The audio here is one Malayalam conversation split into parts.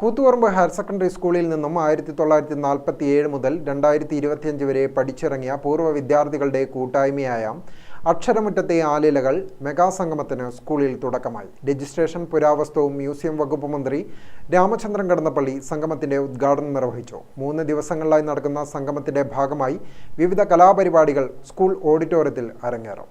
കൂത്തുപറമ്പ് ഹയർ സെക്കൻഡറി സ്കൂളിൽ നിന്നും ആയിരത്തി തൊള്ളായിരത്തി നാൽപ്പത്തി ഏഴ് മുതൽ രണ്ടായിരത്തി ഇരുപത്തിയഞ്ച് വരെ പഠിച്ചിറങ്ങിയ പൂർവ വിദ്യാർത്ഥികളുടെ കൂട്ടായ്മയായ അക്ഷരമുറ്റത്തെ ആലിലകൾ മെഗാസംഗമത്തിന് സ്കൂളിൽ തുടക്കമായി. രജിസ്ട്രേഷൻ പുരാവസ്തുവും മ്യൂസിയം വകുപ്പ് മന്ത്രി രാമചന്ദ്രൻ കടന്നപ്പള്ളി സംഗമത്തിന്റെ ഉദ്ഘാടനം നിർവഹിച്ചു. മൂന്ന് ദിവസങ്ങളിലായി നടക്കുന്ന സംഗമത്തിന്റെ ഭാഗമായി വിവിധ കലാപരിപാടികൾ സ്കൂൾ ഓഡിറ്റോറിയത്തിൽ അരങ്ങേറും.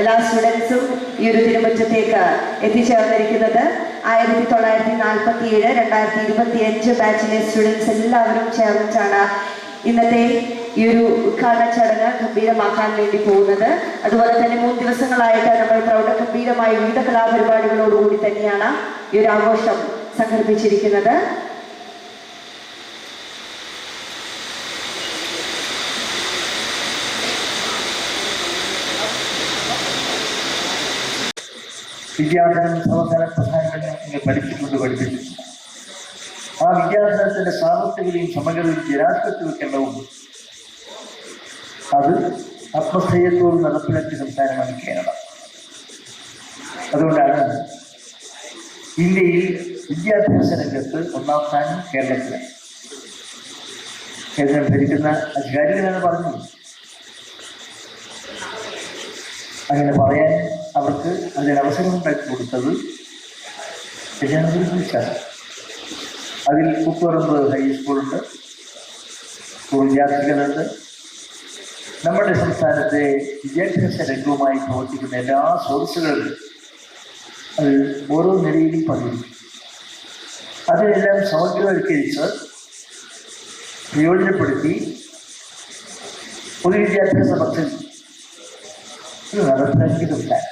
എല്ലാ സ്റ്റുഡൻസും ഈ ഒരു തിരുമുറ്റത്തേക്ക് എത്തിച്ചേർന്നിരിക്കുന്നത്. ആയിരത്തി തൊള്ളായിരത്തി നാൽപ്പത്തി ഏഴ് രണ്ടായിരത്തി ഇരുപത്തി അഞ്ച് ബാച്ചിലെ സ്റ്റുഡൻസ് എല്ലാവരും ചേർന്നിട്ടാണ് ഇന്നത്തെ ഈ ഒരു ഉദ്ഘാടന ചടങ്ങ് ഗംഭീരമാക്കാൻ വേണ്ടി പോകുന്നത്. അതുപോലെ തന്നെ മൂന്ന് ദിവസങ്ങളായിട്ട് നമ്മൾ പ്രൗഢ ഗംഭീരമായ വിവിധ കലാപരിപാടികളോടുകൂടി തന്നെയാണ് ഈ ഒരു ആഘോഷം സംഘടിപ്പിച്ചിരിക്കുന്നത്. വിദ്യാഭ്യാസം സർവകാല പ്രധാനങ്ങളെ പഠിപ്പിച്ചുകൊണ്ട് പഠിപ്പിച്ചു. ആ വിദ്യാഭ്യാസത്തിന്റെ സാമർത്ഥ്യതയും സമഗ്രതയും ജനാധിപത്യ വെക്കേണ്ടതും അത് ആത്മസ്ഥൈര്യത്തോട് നടപ്പിലാക്കിയ സംസ്ഥാനമാണ് കേരളം. അതുകൊണ്ടാണ് ഇന്ത്യയിൽ വിദ്യാഭ്യാസ രംഗത്ത് ഒന്നാം സ്ഥാനം കേരളത്തിലാണ് കേരളം ഭരിക്കുന്ന അധികാരികളാണ് പറഞ്ഞത്. അങ്ങനെ പറയാൻ അവർക്ക് അതിന് അവസരം ഉണ്ടാക്കി കൊടുത്തത് അതിൽ കുപ്പറമ്പ് ഹൈസ്കൂളുണ്ട് സ്കൂൾ വിദ്യാർത്ഥികളുണ്ട് നമ്മുടെ സംസ്ഥാനത്തെ വിദ്യാഭ്യാസ രംഗവുമായി പ്രവർത്തിക്കുന്ന എല്ലാ സോഴ്സുകളും അത് ഓരോ നിലയിലും പതിവ് അതിനെല്ലാം സമഗ്രവൽക്കരിച്ച് പ്രയോജനപ്പെടുത്തി പൊതുവിദ്യാഭ്യാസ പദ്ധതി ഇത് നടപ്പിലാക്കിയതുണ്ടായി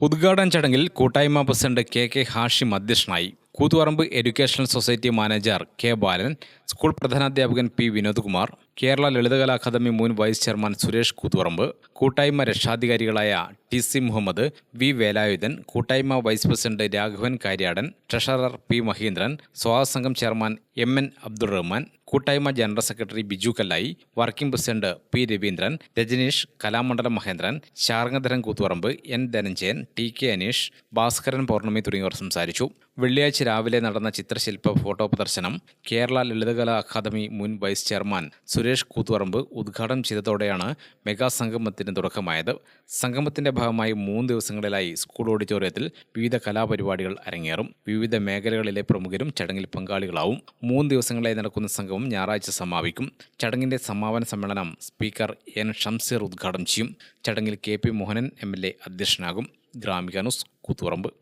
ഉദ്ഘാടന ചടങ്ങിൽ കൂട്ടായ്മ പ്രസിഡന്റ് കെ കെ ഹാഷിം അധ്യക്ഷനായി Koothuparamba educational society manager K Balan school പ്രധാനാധ്യാപകൻ P Vinodkumar Kerala Lalithakala academy മുൻ വൈസ് ചെയർമാൻ സുരേഷ് കൂത്തുപറമ്പ് കൂട്ടായ്മ രക്ഷാധികാരികളായ T C Muhammad V Velayudhan കൂട്ടായ്മ vice president Raghavan Kariyadan treasurer P Maheendran സ്വാഗതസംഘം chairman M N Abdul Rahman കൂട്ടായ്മ general secretary Biju Kallayi working president P Raveendran Rajaneesh Kalamandalam Mahendran Sarngadharan Koothuparamba N Dhananjayan T K Aneesh Bhaskaran Pournami തുടങ്ങിയവർ സംസാരിച്ചു. വെള്ളിയാഴ്ച രാവിലെ നടന്ന ചിത്രശില്പ ഫോട്ടോ പ്രദർശനം കേരള ലളിതകലാ അക്കാദമി മുൻ വൈസ് ചെയർമാൻ സുരേഷ് കൂത്തുപറമ്പ് ഉദ്ഘാടനം ചെയ്തതോടെയാണ് മെഗാ സംഗമത്തിന് തുടക്കമായത്. സംഗമത്തിന്റെ ഭാഗമായി മൂന്ന് ദിവസങ്ങളിലായി സ്കൂൾ ഓഡിറ്റോറിയത്തിൽ വിവിധ കലാപരിപാടികൾ അരങ്ങേറും. വിവിധ മേഖലകളിലെ പ്രമുഖരും ചടങ്ങിൽ പങ്കാളികളാവും. മൂന്ന് ദിവസങ്ങളായി നടക്കുന്ന സംഗമം ഞായറാഴ്ച സമാപിക്കും. ചടങ്ങിന്റെ സമാപന സമ്മേളനം സ്പീക്കർ എൻ ഷംസീർ ഉദ്ഘാടനം ചെയ്യും. ചടങ്ങിൽ K P Mohanan M L A അധ്യക്ഷനാകും. Gramika news Koothuparamba.